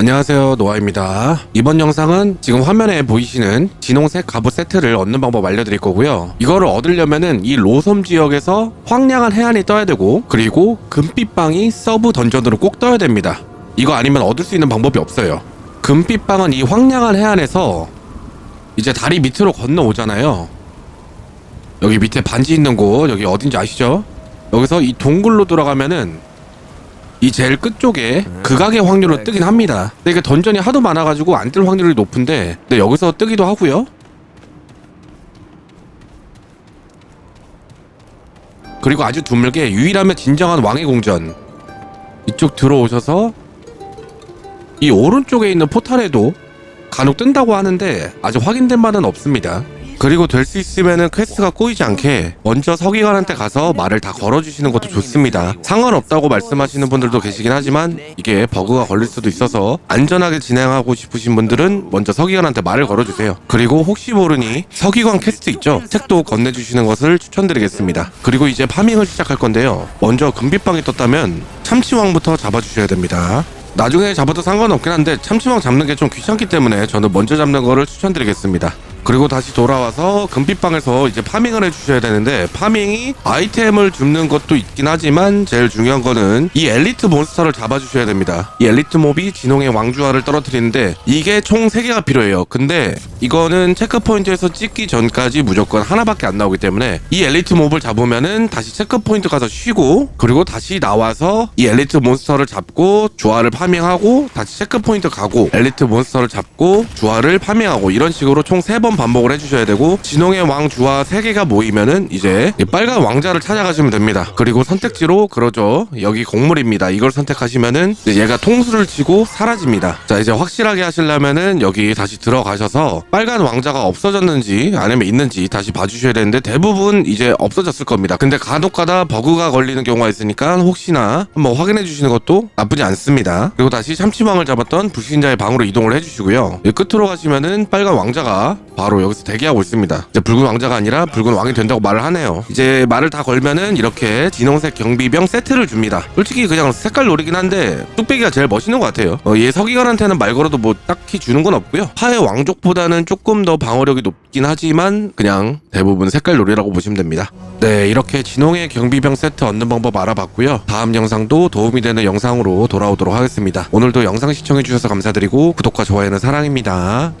안녕하세요 노아입니다. 이번 영상은 지금 화면에 보이시는 진홍색 갑옷 세트를 얻는 방법 알려드릴 거고요. 이거를 얻으려면은 이 로섬 지역에서 황량한 해안이 떠야 되고 그리고 금빛방이 서브 던전으로 꼭 떠야 됩니다. 이거 아니면 얻을 수 있는 방법이 없어요. 금빛방은 이 황량한 해안에서 이제 다리 밑으로 건너오잖아요. 여기 밑에 반지 있는 곳 여기 어딘지 아시죠? 여기서 이 동굴로 들어가면은 이 제일 끝쪽에 극악의 확률로 뜨긴 합니다. 근데 이게 던전이 하도 많아가지고 안 뜰 확률이 높은데 근데 여기서 뜨기도 하고요. 그리고 아주 드물게 유일하면 진정한 왕의 궁전 이쪽 들어오셔서 이 오른쪽에 있는 포탈에도 간혹 뜬다고 하는데 아직 확인된 바는 없습니다. 그리고 될 수 있으면은 퀘스트가 꼬이지 않게 먼저 서기관한테 가서 말을 다 걸어주시는 것도 좋습니다. 상관없다고 말씀하시는 분들도 계시긴 하지만 이게 버그가 걸릴 수도 있어서 안전하게 진행하고 싶으신 분들은 먼저 서기관한테 말을 걸어주세요. 그리고 혹시 모르니 서기관 퀘스트 있죠? 책도 건네주시는 것을 추천드리겠습니다. 그리고 이제 파밍을 시작할 건데요. 먼저 금빛방이 떴다면 참치왕부터 잡아주셔야 됩니다. 나중에 잡아도 상관없긴 한데 참치왕 잡는 게 좀 귀찮기 때문에 저는 먼저 잡는 거를 추천드리겠습니다. 그리고 다시 돌아와서 금빛방에서 이제 파밍을 해주셔야 되는데 파밍이 아이템을 줍는 것도 있긴 하지만 제일 중요한 거는 이 엘리트 몬스터를 잡아주셔야 됩니다. 이 엘리트 몹이 진홍의 왕주화를 떨어뜨리는데 이게 총 3개가 필요해요. 근데 이거는 체크포인트에서 찍기 전까지 무조건 하나밖에 안 나오기 때문에 이 엘리트 몹을 잡으면은 다시 체크포인트 가서 쉬고 그리고 다시 나와서 이 엘리트 몬스터를 잡고 주화를 파밍하고 다시 체크포인트 가고 엘리트 몬스터를 잡고 주화를 파밍하고 이런 식으로 총 3번 반복을 해주셔야 되고 진홍의 왕 주화 3개가 모이면은 이제 이 빨간 왕자를 찾아가시면 됩니다. 그리고 선택지로 그러죠. 여기 곡물입니다. 이걸 선택하시면은 얘가 통수를 치고 사라집니다. 자 이제 확실하게 하시려면은 여기 다시 들어가셔서 빨간 왕자가 없어졌는지 아니면 있는지 다시 봐주셔야 되는데 대부분 이제 없어졌을 겁니다. 근데 간혹가다 버그가 걸리는 경우가 있으니까 혹시나 한번 확인해 주시는 것도 나쁘지 않습니다. 그리고 다시 참치왕을 잡았던 불신자의 방으로 이동을 해주시고요. 이 끝으로 가시면은 빨간 왕자가 바로 여기서 대기하고 있습니다. 이제 붉은 왕자가 아니라 붉은 왕이 된다고 말을 하네요. 이제 말을 다 걸면은 이렇게 진홍색 경비병 세트를 줍니다. 솔직히 그냥 색깔 놀이긴 한데 뚝배기가 제일 멋있는 것 같아요. 어, 얘 서기관한테는 말 걸어도 뭐 딱히 주는 건 없고요. 파의 왕족보다는 조금 더 방어력이 높긴 하지만 그냥 대부분 색깔 놀이라고 보시면 됩니다. 네, 이렇게 진홍의 경비병 세트 얻는 방법 알아봤고요. 다음 영상도 도움이 되는 영상으로 돌아오도록 하겠습니다. 오늘도 영상 시청해주셔서 감사드리고 구독과 좋아요는 사랑입니다.